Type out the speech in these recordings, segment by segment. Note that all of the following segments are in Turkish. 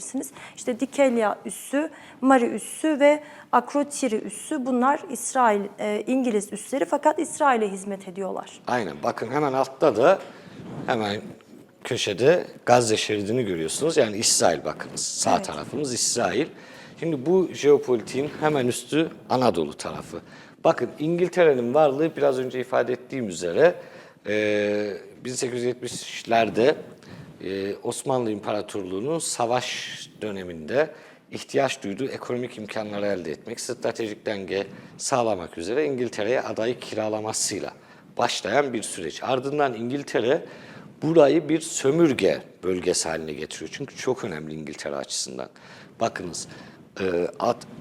bilirsiniz. İşte Dikelya üssü, Mari üssü ve Akrotiri üssü bunlar İsrail, e, İngiliz üsleri fakat İsrail'e hizmet ediyorlar. Aynen bakın hemen altta da hemen köşede Gazze şeridini görüyorsunuz. Yani İsrail bakınız. Sağ Evet. tarafımız İsrail. Şimdi bu jeopolitiğin hemen üstü Anadolu tarafı. Bakın İngiltere'nin varlığı biraz önce ifade ettiğim üzere e, 1870'lerde e, Osmanlı İmparatorluğu'nun savaş döneminde ihtiyaç duyduğu ekonomik imkanları elde etmek, stratejik denge sağlamak üzere İngiltere'ye adayı kiralamasıyla başlayan bir süreç. Ardından İngiltere burayı bir sömürge bölgesi haline getiriyor. Çünkü çok önemli İngiltere açısından. Bakınız, e,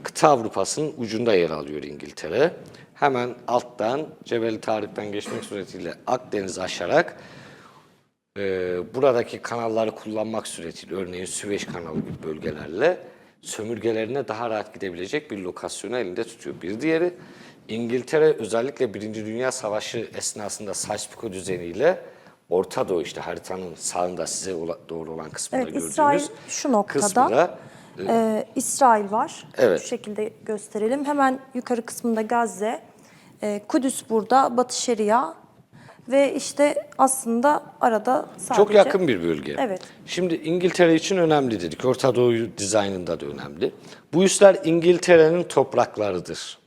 kıta Avrupa'sının ucunda yer alıyor İngiltere. Hemen alttan Cebeli Tarık'tan geçmek suretiyle Akdeniz'i aşarak e, buradaki kanalları kullanmak suretiyle örneğin Süveyş kanalı gibi bölgelerle sömürgelerine daha rahat gidebilecek bir lokasyonu elinde tutuyor. Bir diğeri İngiltere özellikle Birinci Dünya Savaşı esnasında Sykes-Picot düzeniyle Orta Doğu işte haritanın sağında size doğru olan kısmında Evet, gördüğünüz İsrail şu noktada. kısmında Ee, İsrail var. Evet. Şu şekilde gösterelim. Hemen yukarı kısmında Gazze, e, Kudüs burada, Batı Şeria ve işte aslında arada sadece... Çok yakın bir bölge. Evet. Şimdi İngiltere için önemli dedik. Orta Doğu dizaynında da önemli. Bu üsler İngiltere'nin topraklarıdır.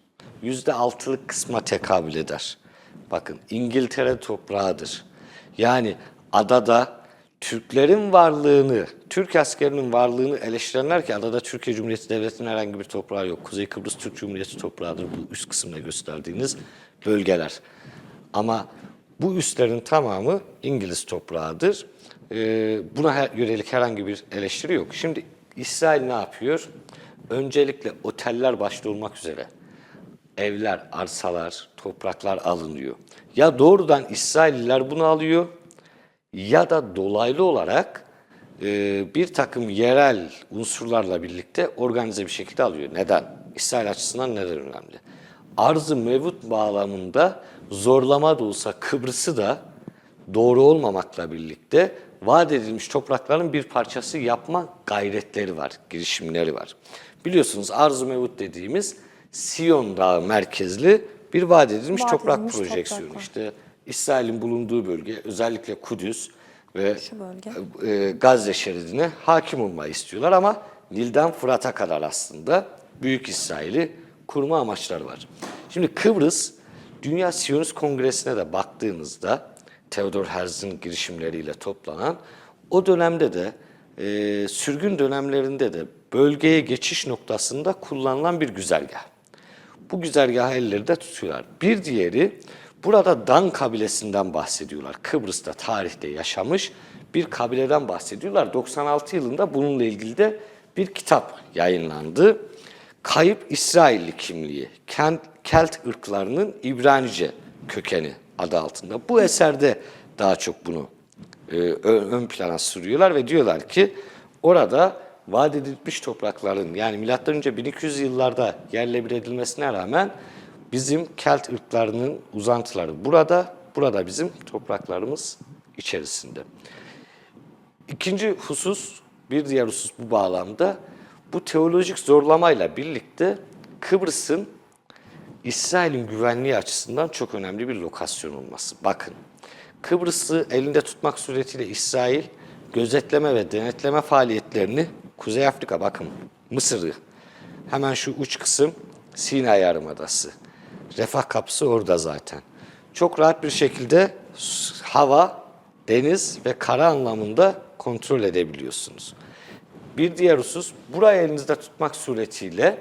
Yüzde altılık kısma tekabül eder. Bakın İngiltere toprağıdır. Yani adada Türklerin varlığını, Türk askerinin varlığını eleştirenler ki adada Türkiye Cumhuriyeti Devleti'nin herhangi bir toprağı yok. Kuzey Kıbrıs Türk Cumhuriyeti toprağıdır bu üst kısımda gösterdiğiniz bölgeler. Ama bu üslerin tamamı İngiliz toprağıdır. Ee, buna yönelik herhangi bir eleştiri yok. Şimdi İsrail ne yapıyor? Öncelikle oteller başta olmak üzere evler, arsalar, topraklar alınıyor. Ya doğrudan İsrailliler bunu alıyor ya da dolaylı olarak e, bir takım yerel unsurlarla birlikte organize bir şekilde alıyor. Neden? İsrail açısından neden önemli? Arzı mevut bağlamında zorlama da olsa Kıbrıs'ı da doğru olmamakla birlikte vaat edilmiş toprakların bir parçası yapma gayretleri var, girişimleri var. Biliyorsunuz arz-ı mevut dediğimiz Siyon Dağı merkezli bir vaat edilmiş Vaat toprak edilmiş projeksiyonu. topraklar. İşte İsrail'in bulunduğu bölge özellikle Kudüs ve e, Gazze şeridine hakim olmayı istiyorlar ama Nil'den Fırat'a kadar aslında Büyük İsrail'i kurma amaçları var. Şimdi Kıbrıs Dünya Siyonist Kongresi'ne de baktığınızda Theodor Herzl'in girişimleriyle toplanan o dönemde de e, sürgün dönemlerinde de bölgeye geçiş noktasında kullanılan bir güzergah. Bu güzergahı ellerinde tutuyorlar. Bir diğeri burada Dan kabilesinden bahsediyorlar. Kıbrıs'ta tarihte yaşamış bir kabileden bahsediyorlar. 96 yılında bununla ilgili de bir kitap yayınlandı. Kayıp İsrailli kimliği, Kent, Kelt ırklarının İbranice kökeni adı altında. Bu eserde daha çok bunu e, ön plana sürüyorlar ve diyorlar ki orada vaat edilmiş toprakların yani milattan önce 1200 yıllarda yerle bir edilmesine rağmen bizim Kelt ırklarının uzantıları burada, burada bizim topraklarımız içerisinde. İkinci husus, bir diğer husus bu bağlamda bu teolojik zorlamayla birlikte Kıbrıs'ın İsrail'in güvenliği açısından çok önemli bir lokasyon olması. Bakın, Kıbrıs'ı elinde tutmak suretiyle İsrail gözetleme ve denetleme faaliyetlerini Kuzey Afrika, bakın Mısır'ı, hemen şu uç kısım Sina Yarımadası. Refah kapısı orada zaten. Çok rahat bir şekilde hava, deniz ve kara anlamında kontrol edebiliyorsunuz. Bir diğer husus, burayı elinizde tutmak suretiyle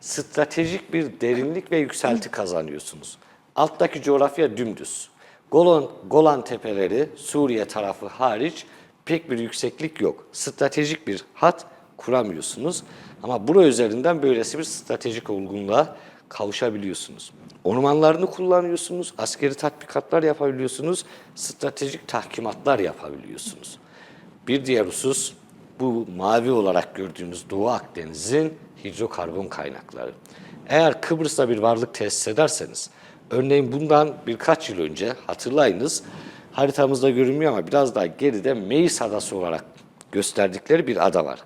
stratejik bir derinlik ve yükselti kazanıyorsunuz. Alttaki coğrafya dümdüz. Golan, Golan tepeleri, Suriye tarafı hariç pek bir yükseklik yok. Stratejik bir hat kuramıyorsunuz. Ama bura üzerinden böylesi bir stratejik olgunluğa kavuşabiliyorsunuz. Ormanlarını kullanıyorsunuz, askeri tatbikatlar yapabiliyorsunuz, stratejik tahkimatlar yapabiliyorsunuz. Bir diğer husus bu mavi olarak gördüğünüz Doğu Akdeniz'in hidrokarbon kaynakları. Eğer Kıbrıs'ta bir varlık tesis ederseniz, örneğin bundan birkaç yıl önce hatırlayınız, haritamızda görünmüyor ama biraz daha geride Meis Adası olarak gösterdikleri bir ada var.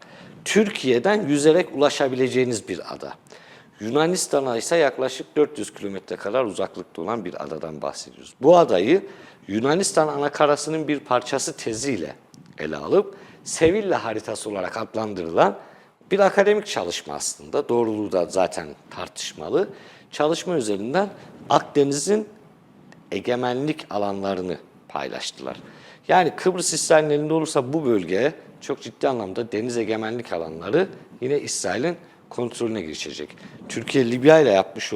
Türkiye'den yüzerek ulaşabileceğiniz bir ada. Yunanistan'a ise yaklaşık 400 kilometre kadar uzaklıkta olan bir adadan bahsediyoruz. Bu adayı Yunanistan anakarasının bir parçası teziyle ele alıp Sevilla haritası olarak adlandırılan bir akademik çalışma aslında. Doğruluğu da zaten tartışmalı. Çalışma üzerinden Akdeniz'in egemenlik alanlarını paylaştılar. Yani Kıbrıs İsrail'in elinde olursa bu bölge çok ciddi anlamda deniz egemenlik alanları yine İsrail'in kontrolüne geçecek. Türkiye Libya ile yapmış